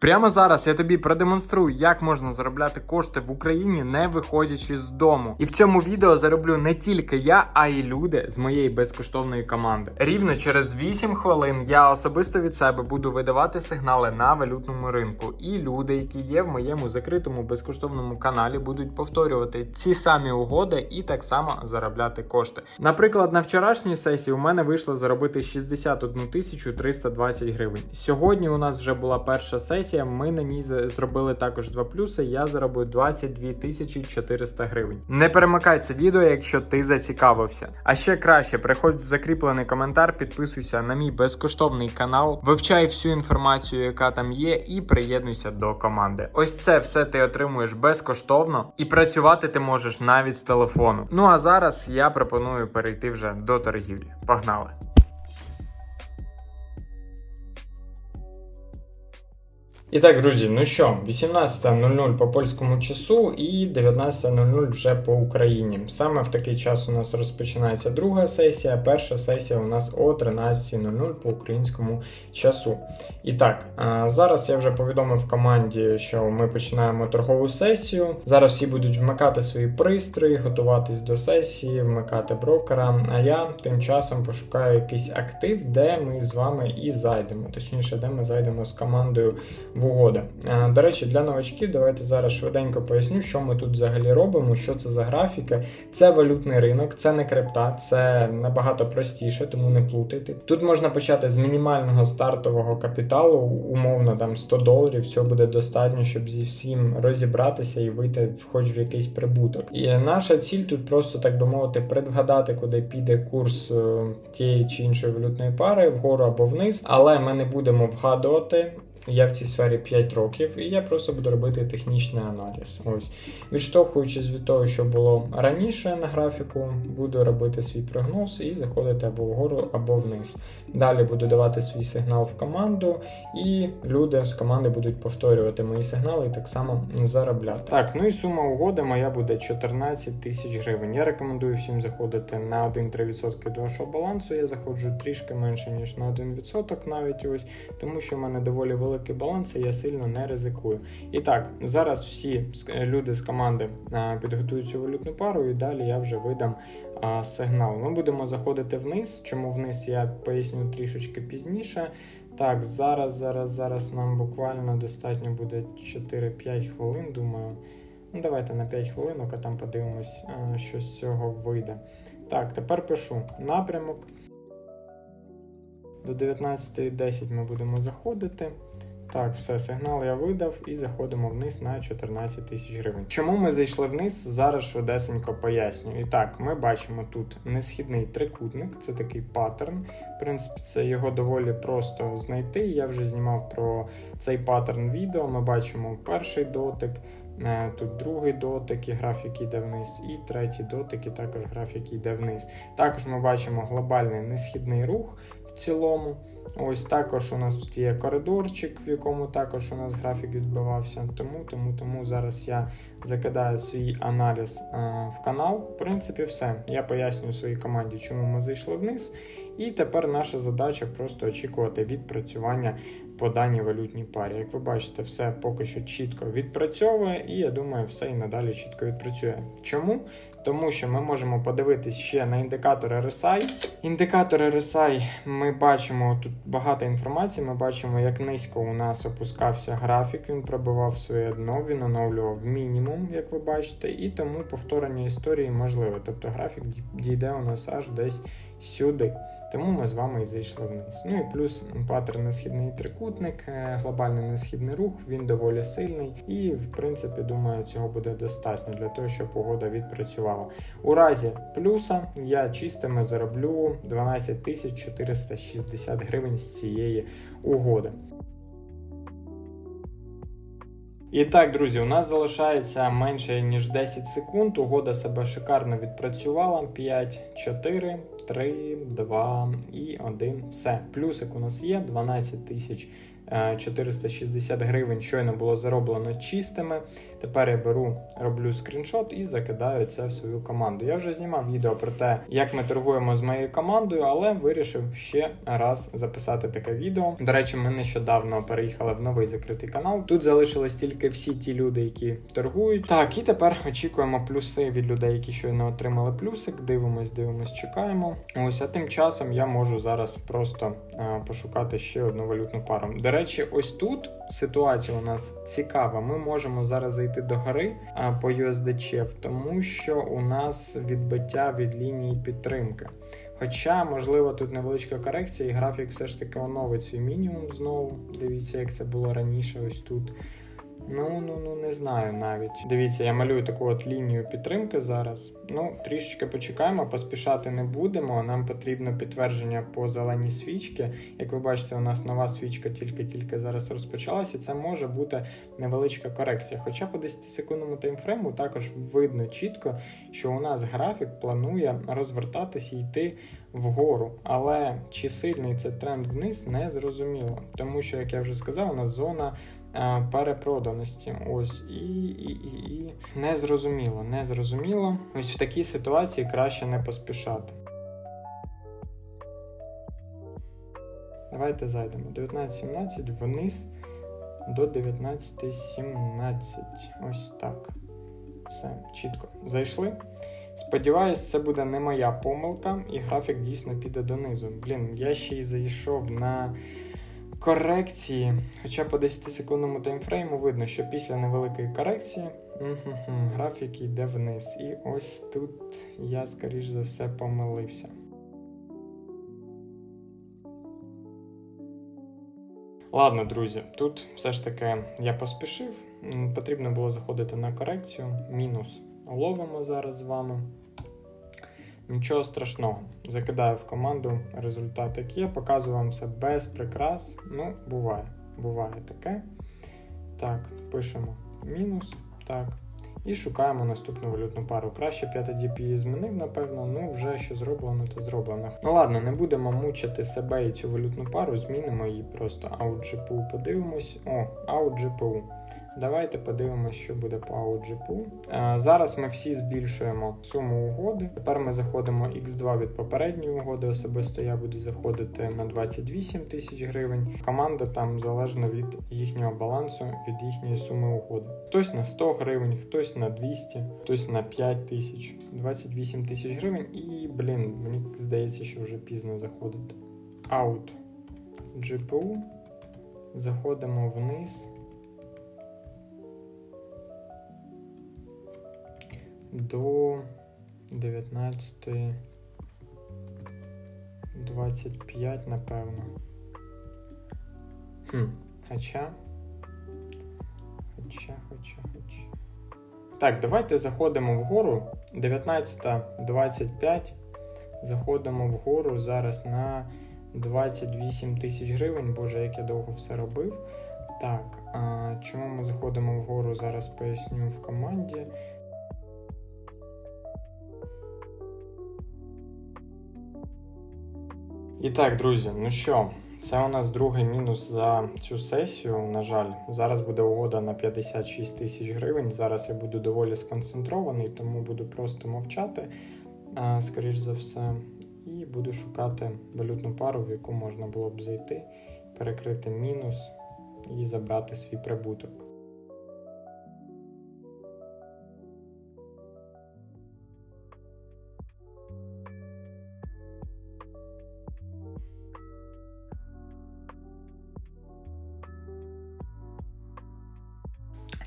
Прямо зараз я тобі продемонструю, як можна заробляти кошти в Україні, не виходячи з дому. І в цьому відео зароблю не тільки я, а й люди з моєї безкоштовної команди. Рівно через 8 хвилин я особисто від себе буду видавати сигнали на валютному ринку. І люди, які є в моєму закритому безкоштовному каналі, будуть повторювати ці самі угоди і так само заробляти кошти. Наприклад, на вчорашній сесії у мене вийшло заробити 61 тисячу 320 гривень. Сьогодні у нас вже була перша сесія. Ми на ній зробили також два плюси. Я заробив 22 тисячі 400 гривень. Не перемикай це відео, якщо ти зацікавився. А ще краще, приходь в закріплений коментар, підписуйся на мій безкоштовний канал, вивчай всю інформацію, яка там є, і приєднуйся до команди. Ось це все ти отримуєш безкоштовно, і працювати ти можеш навіть з телефону. Ну а зараз я пропоную перейти вже до торгівлі. Погнали! І так, друзі, ну що, 18.00 по польському часу і 19.00 вже по Україні. Саме в такий час у нас розпочинається друга сесія. Перша сесія у нас о 13.00 по українському часу. І так, зараз я вже повідомив команді, що ми починаємо торгову сесію. Зараз всі будуть вмикати свої пристрої, готуватись до сесії, вмикати брокера. А я тим часом пошукаю якийсь актив, де ми з вами і зайдемо. Точніше, де ми зайдемо з командою в угоди. Е, До речі, для новачків давайте зараз швиденько поясню, що ми тут взагалі робимо, що це за графіки. Це валютний ринок, це не крипта, це набагато простіше, тому не плутайте. Тут можна почати з мінімального стартового капіталу, умовно там 100 доларів. Цього буде достатньо, щоб зі всім розібратися і вийти хоч в якийсь прибуток. І наша ціль тут просто так би мовити, предвгадати, куди піде курс е, тієї чи іншої валютної пари, вгору або вниз, але ми не будемо вгадувати. Я в цій сфері 5 років, і я просто буду робити технічний аналіз. Ось відштовхуючись від того, що було раніше на графіку, буду робити свій прогноз і заходити або вгору, або вниз. Далі буду давати свій сигнал в команду, і люди з команди будуть повторювати мої сигнали і так само заробляти. Так, ну і сума угоди моя буде 14 тисяч гривень. Я рекомендую всім заходити на 1-3% до вашого балансу. Я заходжу трішки менше ніж на 1% навіть ось, тому що в мене доволі великий баланс, я сильно не ризикую. І так, зараз всі люди з команди підготують цю валютну пару, і далі я вже видам сигнал. Ми будемо заходити вниз. Чому вниз я поясню трішечки пізніше. Так, зараз, зараз, зараз нам буквально достатньо буде 4-5 хвилин, думаю. Ну, давайте на 5 хвилинок, а там подивимось, що з цього вийде. Так, тепер пишу напрямок. До 19.10 ми будемо заходити. Так, все, сигнал я видав і заходимо вниз на 14 тисяч гривень. Чому ми зайшли вниз? Зараз швидесенько поясню. І так, ми бачимо тут несхідний трикутник, це такий паттерн. В принципі, це його доволі просто знайти. Я вже знімав про цей паттерн відео. Ми бачимо перший дотик. е, Тут другий дотик і графік йде вниз, і третій дотик, і також графік йде вниз. Також ми бачимо глобальний несхідний рух в цілому. Ось також у нас тут є коридорчик, в якому також у нас графік відбивався. Тому, тому, тому зараз я закидаю свій аналіз е, в канал. В принципі, все. Я пояснюю своїй команді, чому ми зайшли вниз. І тепер наша задача просто очікувати відпрацювання по даній валютній парі. Як ви бачите, все поки що чітко відпрацьовує, і я думаю, все і надалі чітко відпрацює. Чому? Тому що ми можемо подивитись ще на індикатор RSI. Індикатор RSI ми бачимо тут багато інформації. Ми бачимо, як низько у нас опускався графік. Він пробивав своє дно, він оновлював мінімум, як ви бачите, і тому повторення історії можливе. Тобто графік дійде у нас аж десь сюди. Тому ми з вами і зайшли вниз. Ну і плюс паттерн несхідний трикутник, е, глобальний несхідний рух, він доволі сильний. І, в принципі, думаю, цього буде достатньо для того, щоб угода відпрацювала. У разі плюса я чистими зароблю 12 460 гривень з цієї угоди. І так, друзі, у нас залишається менше ніж 10 секунд. Угода себе шикарно відпрацювала. 5, 4, 3, 2 і 1. Все. Плюсик у нас є 12 тисяч 460 гривень щойно було зароблено чистими. Тепер я беру, роблю скріншот і закидаю це в свою команду. Я вже знімав відео про те, як ми торгуємо з моєю командою, але вирішив ще раз записати таке відео. До речі, ми нещодавно переїхали в новий закритий канал. Тут залишились тільки всі ті люди, які торгують. Так, і тепер очікуємо плюси від людей, які щойно отримали плюсик. Дивимось, дивимось, чекаємо. Ось а тим часом я можу зараз просто е, пошукати ще одну валютну пару. До речі, ось тут ситуація у нас цікава. Ми можемо зараз зайти до гори по USDCF, тому що у нас відбиття від лінії підтримки. Хоча, можливо, тут невеличка корекція, і графік все ж таки оновить свій мінімум знову. Дивіться, як це було раніше, ось тут. Ну, ну, ну, не знаю навіть. Дивіться, я малюю таку от лінію підтримки зараз. Ну, трішечки почекаємо, поспішати не будемо. Нам потрібно підтвердження по зеленій свічці. Як ви бачите, у нас нова свічка тільки-тільки зараз розпочалася. Це може бути невеличка корекція. Хоча по 10-секундному таймфрейму також видно чітко, що у нас графік планує розвертатися і йти вгору. Але чи сильний це тренд вниз, не зрозуміло. Тому що, як я вже сказав, у нас зона перепроданості. Ось і, і, і, і не зрозуміло, не зрозуміло. Ось в такій ситуації краще не поспішати. Давайте зайдемо. 19.17 вниз до 19.17. Ось так. Все, чітко. Зайшли. Сподіваюсь, це буде не моя помилка, і графік дійсно піде донизу. Блін, я ще й зайшов на корекції. Хоча по 10-секундному таймфрейму видно, що після невеликої корекції графік йде вниз. І ось тут я, скоріш за все, помилився. Ладно, друзі, тут все ж таки я поспішив. Потрібно було заходити на корекцію. Мінус ловимо зараз з вами. Нічого страшного. Закидаю в команду результат, який є. Показую вам все без прикрас. Ну, буває. Буває таке. Так, пишемо мінус. Так. І шукаємо наступну валютну пару. Краще 5 DP її змінив, напевно. Ну, вже що зроблено, то зроблено. Ну ладно, не будемо мучити себе і цю валютну пару, змінимо її просто. Out GPU подивимось. О, Out GPU. Давайте подивимося, що буде по AUGPU. Е, Зараз ми всі збільшуємо суму угоди. Тепер ми заходимо X2 від попередньої угоди. Особисто я буду заходити на 28 тисяч гривень. Команда там залежно від їхнього балансу, від їхньої суми угоди. Хтось на 100 гривень, хтось на 200, хтось на 5 тисяч, 28 тисяч гривень. І, блін, мені здається, що вже пізно заходити. Out GPU. Заходимо вниз. До 19.25, напевно. Хм, хоча. Хоча, хоча, хоча. Так, давайте заходимо вгору. 19.25. Заходимо вгору зараз на 28 тисяч гривень. Боже, як я довго все робив. Так, а чому ми заходимо вгору? Зараз поясню в команді. І так, друзі, ну що, це у нас другий мінус за цю сесію. На жаль, зараз буде угода на 56 тисяч гривень. Зараз я буду доволі сконцентрований, тому буду просто мовчати, скоріш за все, і буду шукати валютну пару, в яку можна було б зайти, перекрити мінус і забрати свій прибуток.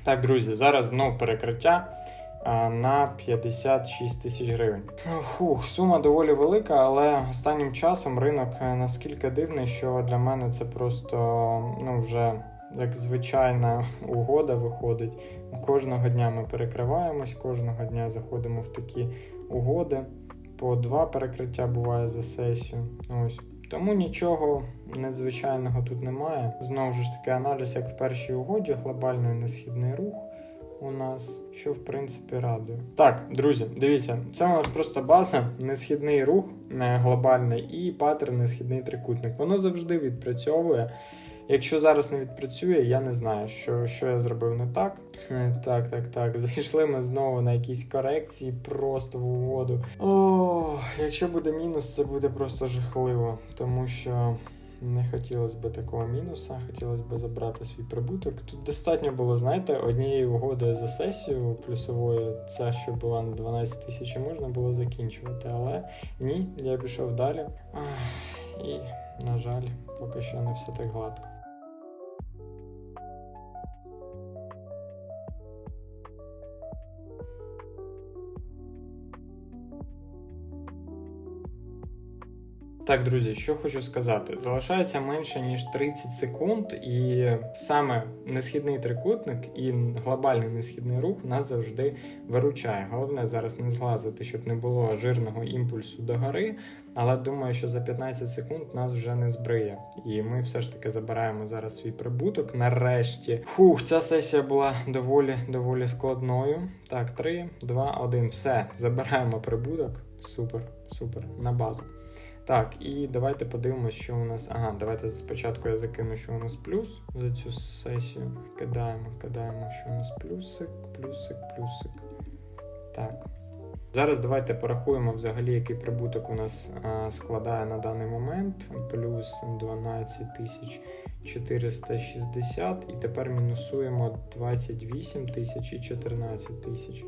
Так, друзі, зараз знов перекриття на 56 тисяч гривень. Фух, сума доволі велика, але останнім часом ринок е, наскільки дивний, що для мене це просто ну, вже як звичайна угода виходить. Кожного дня ми перекриваємось, кожного дня заходимо в такі угоди. По два перекриття буває за сесію. Ось. Тому нічого надзвичайного тут немає. Знову ж таки, аналіз, як в першій угоді, глобальний несхідний рух у нас, що в принципі радує. Так, друзі, дивіться, це у нас просто база, несхідний рух е, глобальний і паттерн несхідний трикутник. Воно завжди відпрацьовує. Якщо зараз не відпрацює, я не знаю, що, що я зробив не так. Е, Так, так, так. Зайшли ми знову на якісь корекції, просто в угоду. О, якщо буде мінус, це буде просто жахливо, тому що. Не хотілося б такого мінуса, хотілося б забрати свій прибуток. Тут достатньо було, знаєте, однієї угоди за сесію плюсової, ця, що була на 12 тисяч, можна було закінчувати. Але ні, я пішов далі. І, на жаль, поки що не все так гладко. Так, друзі, що хочу сказати. Залишається менше ніж 30 секунд, і саме несхідний трикутник і глобальний несхідний рух нас завжди виручає. Головне зараз не злазити, щоб не було жирного імпульсу до гори. Але думаю, що за 15 секунд нас вже не збриє. І ми все ж таки забираємо зараз свій прибуток. Нарешті. Фух, ця сесія була доволі доволі складною. Так, 3, 2, 1. Все, забираємо прибуток. Супер, супер, на базу. Так, і давайте подивимося, що у нас. Ага, давайте спочатку я закину, що у нас плюс за цю сесію. Кидаємо, кидаємо, що у нас плюсик, плюсик, плюсик. Так. Зараз давайте порахуємо взагалі, який прибуток у нас а, складає на даний момент. Плюс 12 тисяч 460. І тепер мінусуємо 28 тисяч і 14 тисяч.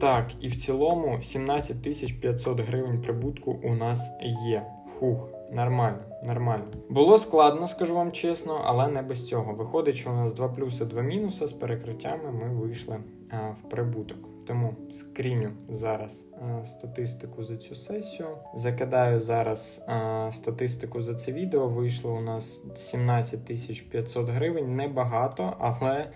Так, і в цілому 17 тисяч 500 гривень прибутку у нас є. Хух, нормально, нормально. Було складно, скажу вам чесно, але не без цього. Виходить, що у нас 2 плюси, 2 мінуси. З перекриттями ми вийшли а, в прибуток. Тому скріню зараз а, статистику за цю сесію. Закидаю зараз а, статистику за це відео. Вийшло у нас 17 тисяч 500 гривень. Небагато, але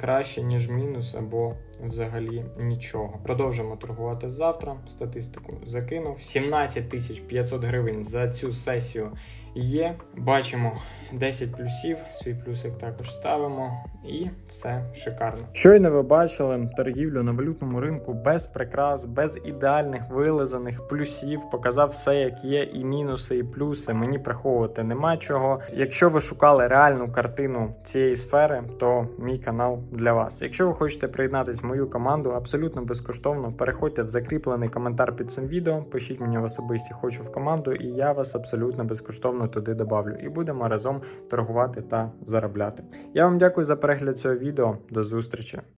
краще, ніж мінус або взагалі нічого. Продовжимо торгувати завтра. Статистику закинув. 17 тисяч 500 гривень за цю сесію є. Бачимо 10 плюсів, свій плюсик також ставимо, і все шикарно. Щойно ви бачили торгівлю на валютному ринку без прикрас, без ідеальних вилизаних плюсів. Показав все, як є, і мінуси, і плюси. Мені приховувати нема чого. Якщо ви шукали реальну картину цієї сфери, то мій канал для вас. Якщо ви хочете приєднатись в мою команду абсолютно безкоштовно, переходьте в закріплений коментар під цим відео, пишіть мені в особисті хочу в команду, і я вас абсолютно безкоштовно туди добавлю. І будемо разом торгувати та заробляти. Я вам дякую за перегляд цього відео. До зустрічі!